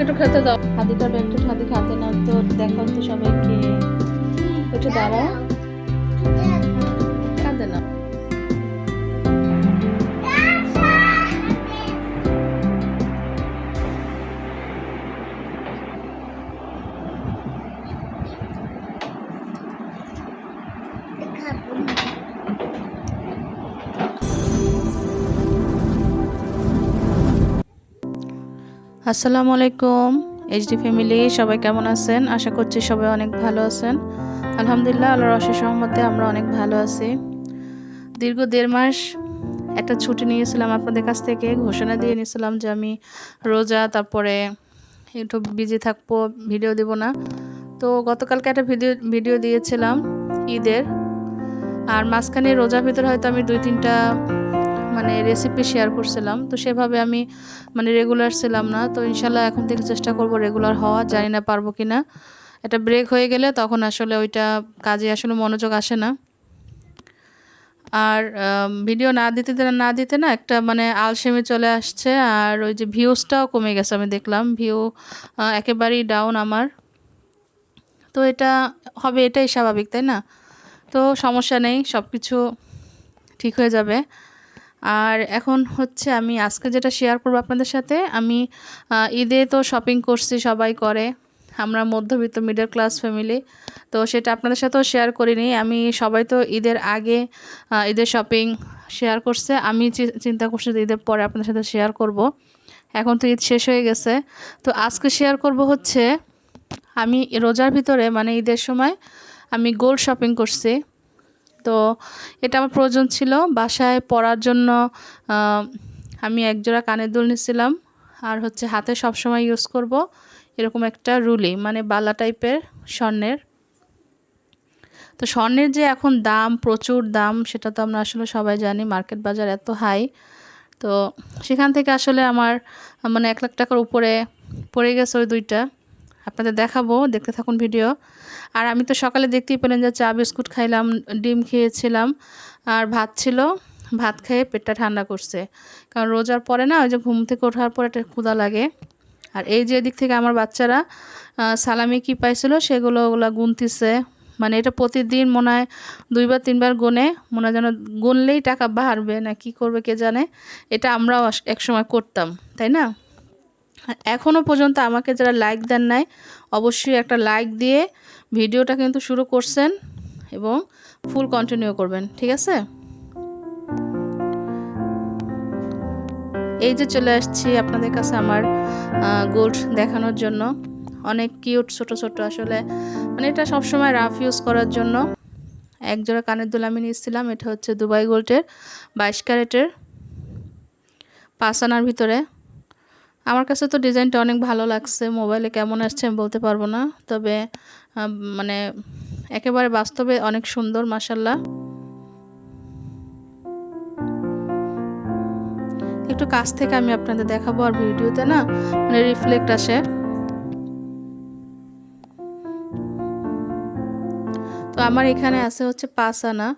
ওকে একটু খেতে দাও। হাদিটা একটু হাদি খাতে না তো দেখো তো সবাইকে। একটু দাঁড়াও। আসসালামু আলাইকুম এইচডি ফ্যামিলি সবাই কেমন আছেন? আশা করছি সবাই অনেক ভালো আছেন। আলহামদুলিল্লাহ, আল্লাহর অশেষ সহমতে আমরা অনেক ভালো আছি। দীর্ঘ দেড় মাস একটা ছুটি নিয়েছিলাম আপনাদের কাছ থেকে, ঘোষণা দিয়ে নিয়েছিলাম যে আমি রোজা, তারপরে একটু বিজি থাকব ভিডিও দেব না। তো গতকালকে একটা ভিডিও ভিডিও দিয়েছিলাম ঈদের। আর মাঝখানে রোজার ভিতরে হয়তো আমি দুই তিনটা মানে রেসিপি শেয়ার করছিলাম। তো সেভাবে আমি মানে রেগুলার ছিলাম না। তো ইনশাল্লাহ এখন থেকে চেষ্টা করব রেগুলার হওয়া। জানি না পারব কি না এটা ব্রেক হয়ে গেলে তখন আসলে ওইটা কাজে আসলে মনোযোগ আসে না। আর ভিডিও না দিতে না দিতে না একটা মানে আলসেমি চলে আসছে। আর ওই যে ভিউজটাও কমে গেছে আমি দেখলাম। ভিউ একেবারেই ডাউন আমার। তো এটা হবে এটাই স্বাভাবিক, তাই না? তো সমস্যা নেই। সব কিছু ঠিক হয়ে যাবে। আর এখন হচ্ছে আমি আজকে যেটা শেয়ার করব আপনাদের সাথে, আমি ঈদে তো শপিং করছি, সবাই করে। আমরা মধ্যবিত্ত মিডল ক্লাস ফ্যামিলি তো সেটা আপনাদের সাথেও শেয়ার করিনি। আমি, সবাই তো ঈদের আগে ঈদের শপিং শেয়ার করছে। আমি চিন্তা করছি ঈদের পরে আপনাদের সাথে শেয়ার করব। এখন তো ঈদ শেষ হয়ে গেছে। তো আজকে শেয়ার করব হচ্ছে, আমি রোজার ভিতরে মানে ঈদের সময়, আমি গোল্ড শপিং করছি। তো এটা আমার প্রয়োজন ছিল। বাসায় পরার জন্য আমি একজোড়া কানের দুল নিছিলাম। আর হচ্ছে হাতে সবসময় ইউজ করব এরকম একটা রুলি মানে বালা টাইপের স্বর্ণের। তো স্বর্ণের যে এখন দাম, প্রচুর দাম, সেটা তো আমরা আসলে সবাই জানি মার্কেট বাজার এত হাই তো সেখান থেকে আসলে আমার মানে এক লাখ টাকার উপরে পড়ে গেছে ওই দুইটা। আপনাদের দেখাবো, দেখতে থাকুন ভিডিও। আর আমি তো সকালে দেখতেই পেলেন যে চা, বিস্কুট খাইলাম, ডিম খেয়েছিলাম। আর ভাত ছিল, ভাত খেয়ে পেটটা ঠান্ডা করছে। কারণ রোজার পরে না, ওই যে ঘুম থেকে ওঠার পরে একটা ক্ষুদা লাগে। আর এই যে দিক থেকে আমার বাচ্চারা সালামি কি পাইছিল, সেগুলো ওগুলো গুনতিছে। মানে এটা প্রতিদিন মনে হয় দুইবার, তিনবার গুনে, মনে হয় যেন গুনলেই টাকা বাড়বে না কি করবে কে জানে। এটা আমরাও একসময় করতাম, তাই না? এখনও পর্যন্ত আমাকে যারা লাইক দেন নাই, অবশ্যই একটা লাইক দিয়ে ভিডিওটা কিন্তু শুরু করছেন এবং ফুল কন্টিনিউ করবেন, ঠিক আছে? এই যে চলে আসছি আপনাদের কাছে আমার গোল্ড দেখানোর জন্য। অনেক কিউট ছোট ছোট আসলে মানে এটা সবসময় রাফ ইউজ করার জন্য। এক জোড়া কানের দুল আমি নিয়েছিলাম, এটা হচ্ছে দুবাই গোল্ডের বাইশ ক্যারেটের। পাঁচ আনার ভিতরে আমার কাছে তো ডিজাইনটা অনেক ভালো লাগছে, মোবাইলে কেমন আসছে আমি বলতে পারব না, তবে মানে একেবারে বাস্তবে অনেক সুন্দর মাসাল্লাহ একটু কাছ থেকে আমি আপনাদের দেখাবো আর ভিডিওতে না মানে রিফ্লেক্ট আসে। তো আমার এখানে আছে হচ্ছে পাসানা,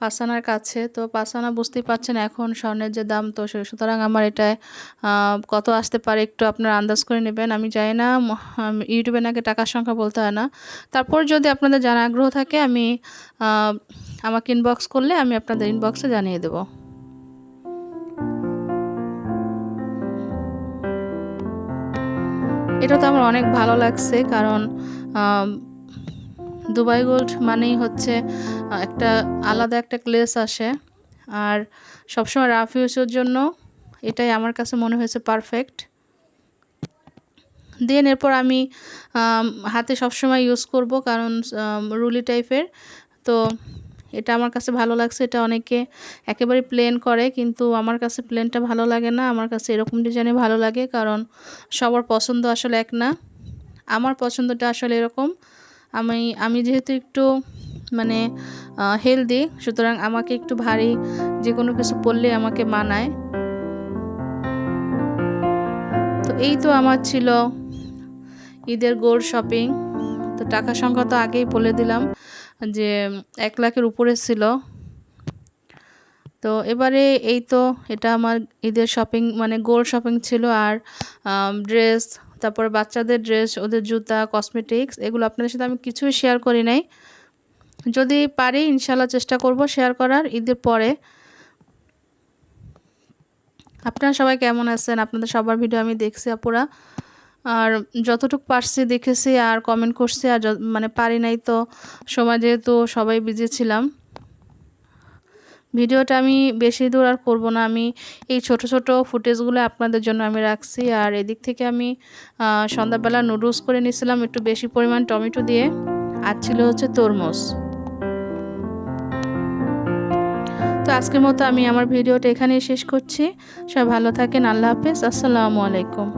পাসানার কাছে। তো পাসানা বুঝতেই পারছেন এখন স্বর্ণের যে দাম, তো সুতরাং আমার এটায় কত আসতে পারে একটু আপনারা আন্দাজ করে নেবেন। আমি চাই না ইউটিউবে নাকি টাকার সংখ্যা বলতে হয় না। তারপর যদি আপনাদের জানা আগ্রহ থাকে, আমি আমাকে ইনবক্স করলে আমি আপনাদের ইনবক্সে জানিয়ে দেব। এটা তো আমার অনেক ভালো লাগছে, কারণ দুবাই গোল্ড মানেই হচ্ছে একটা আলাদা একটা ক্লেস আসে। আর সবসময় রাফ ইউজের জন্য এটাই আমার কাছে মনে হয়েছে পারফেক্ট দেন এরপর আমি হাতে সবসময় ইউজ করব কারণ রুলি টাইপের। তো এটা আমার কাছে ভালো লাগছে, এটা অনেকে একেবারে প্লেন করে, কিন্তু আমার কাছে প্লেনটা ভালো লাগে না। আমার কাছে এরকম ডিজাইনে ভালো লাগে, কারণ সবার পছন্দ আসলে এক না। আমার পছন্দটা আসলে এরকম আমি আমি যেহেতু একটু মানে হেলদি সুতরাং আমাকে একটু ভারী যে কোনো কিছু পরলে আমাকে মানায়। তো এই তো আমার ছিল ঈদের গোল্ড শপিং তো টাকা সংখ্যা তো আগেই বলে দিলাম যে, এক লাখের উপরে ছিল। তো এবারে এই তো, এটা আমার ঈদের শপিং মানে গোল্ড শপিং ছিল আর ড্রেস তারপর বাচ্চাদের ড্রেস ওদের জুতা কসমেটিক্স এগুলো আপনাদের সাথে আমি কিছুই শেয়ার করি নাই। যদি পারি ইনশাল্লাহ চেষ্টা করব শেয়ার করার ঈদের পরে। আপনারা সবাই কেমন আছেন? আপনাদের সবার ভিডিও আমি দেখছি আপুরা। আর যতটুকু পারছি দেখেছি আর কমেন্ট করছি, আর মানে পারি নাই তো। সময় যেহেতু সবাই বিজি ছিলাম। ভিডিওটা আমি বেশি দূর আর করব না। আমি এই ছোট ছোট ফুটেজগুলো আপনাদের জন্য আমি রাখছি। আর এদিক থেকে আমি সন্ধ্যাবেলা নুডলস করে নিয়েছিলাম একটু বেশি পরিমাণ টমেটো দিয়ে। আর ছিল হচ্ছে তরমুজ। তো আজকের মতো আমি আমার ভিডিওটা এখানেই শেষ করছি। সবাই ভালো থাকেন। আল্লাহ হাফেজ। আসসালামু আলাইকুম।